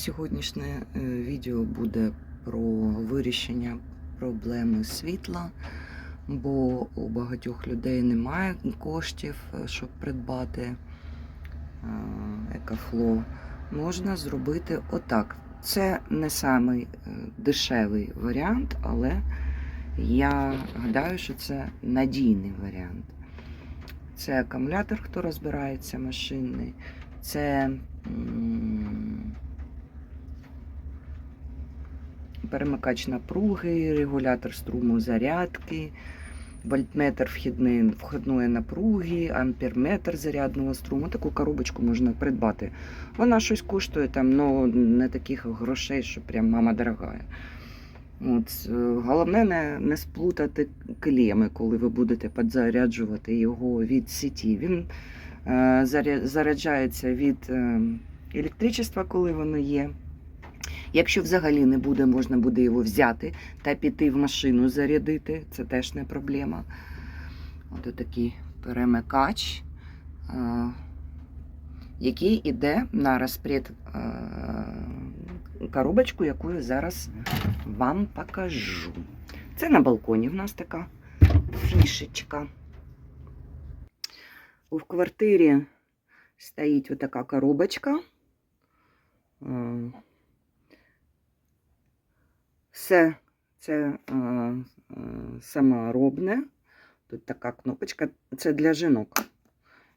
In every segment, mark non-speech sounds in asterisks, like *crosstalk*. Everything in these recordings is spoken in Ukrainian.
Сьогоднішнє е, відео буде про вирішення проблеми світла, бо у багатьох людей немає коштів, е, щоб придбати е, екофло. Можна зробити отак. Це не самий дешевий варіант, але я гадаю, що це надійний варіант. Це акумулятор, хто розбирається машинний. Це перемикач напруги, регулятор струму зарядки, вольтметр вхідної, входної напруги, амперметр зарядного струму. Таку коробочку можна придбати. Вона щось коштує там, ну не таких грошей, що прям мама дорогая. От, е, головне не, не сплутати клеми, коли ви будете підзаряджувати його від сіті. Він е, заряджається від е, електричества, коли воно є. Якщо взагалі не буде, можна буде його взяти та піти в машину зарядити, це теж не проблема. От такий перемикач, е, який іде на розпред е, коробочку, яку я зараз вам покажу. Це на балконі в нас така фішечка. У квартирі стоїть отака коробочка. Все це е, саморобне. Тут така кнопочка. Це для жінок.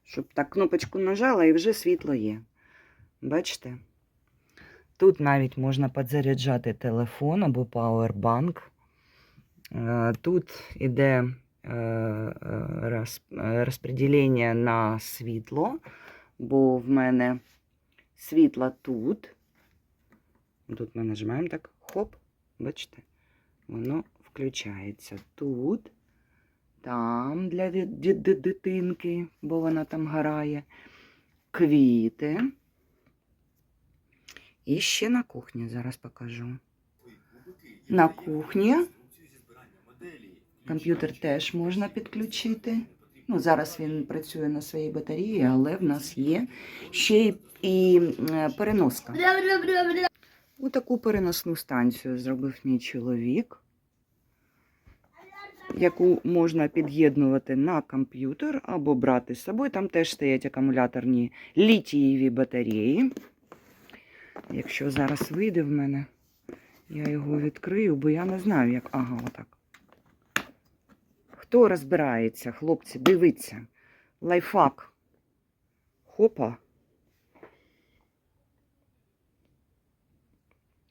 Щоб так кнопочку нажала і вже світло є. Бачите? Тут навіть можна підзаряджати телефон або пауербанк. Е, Тут іде е, е, розподілення на світло, бо в мене світло тут. Тут ми нажимаємо так, хоп, бачите, воно включається тут, там для ди- ди- ди- дитинки, бо вона там грає, квіти. І ще на кухні зараз покажу. На кухні комп'ютер теж можна підключити. Ну, зараз він працює на своїй батареї, але в нас є ще і е, переноска. У таку переносну станцію зробив мій чоловік, яку можна під'єднувати на комп'ютер або брати з собою. Там теж стоять акумуляторні літієві батареї. Якщо зараз вийде в мене, я його відкрию, бо я не знаю, як. Ага, отак. Хто розбирається, хлопці, дивіться. Лайфхак. Хопа.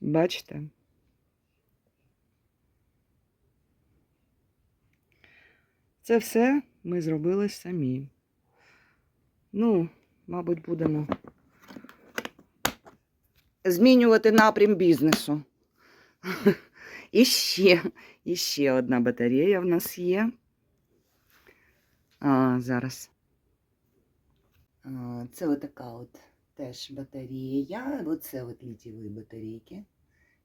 Бачите? Це все ми зробили самі. Ну, мабуть, будемо змінювати напрям бізнесу. *laughs* І ще, і ще одна батарея в нас є. А, зараз. А, це отака от теж батарея. Оце от літієві батарейки.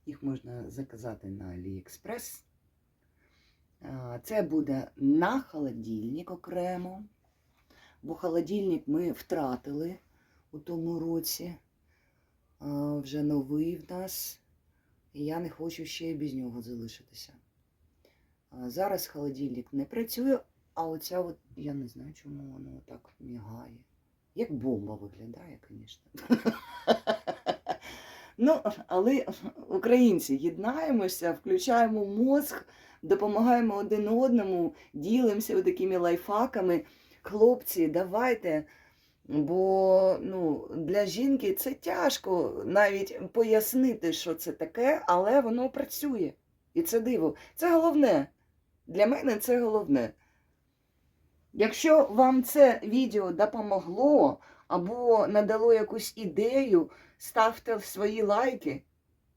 Їх можна заказати на AliExpress. Це буде на холодильник окремо. Бо холодильник ми втратили у тому році. Вже новий в нас. І я не хочу ще без нього залишитися. Зараз холодильник не працює, а оця от, я не знаю, чому воно так мігає. Як бомба виглядає, звісно. *laughs* Ну, але українці єднаємося, включаємо мозг, допомагаємо один одному, ділимося такими лайфхаками. Хлопці, давайте. Бо ну, для жінки це тяжко навіть пояснити, що це таке, але воно працює. І це диво. Це головне. Для мене це головне. Якщо вам це відео допомогло або надало якусь ідею, ставте свої лайки.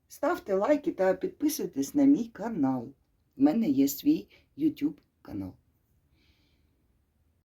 Ставте лайки та підписуйтесь на мій канал. У мене є свій YouTube канал.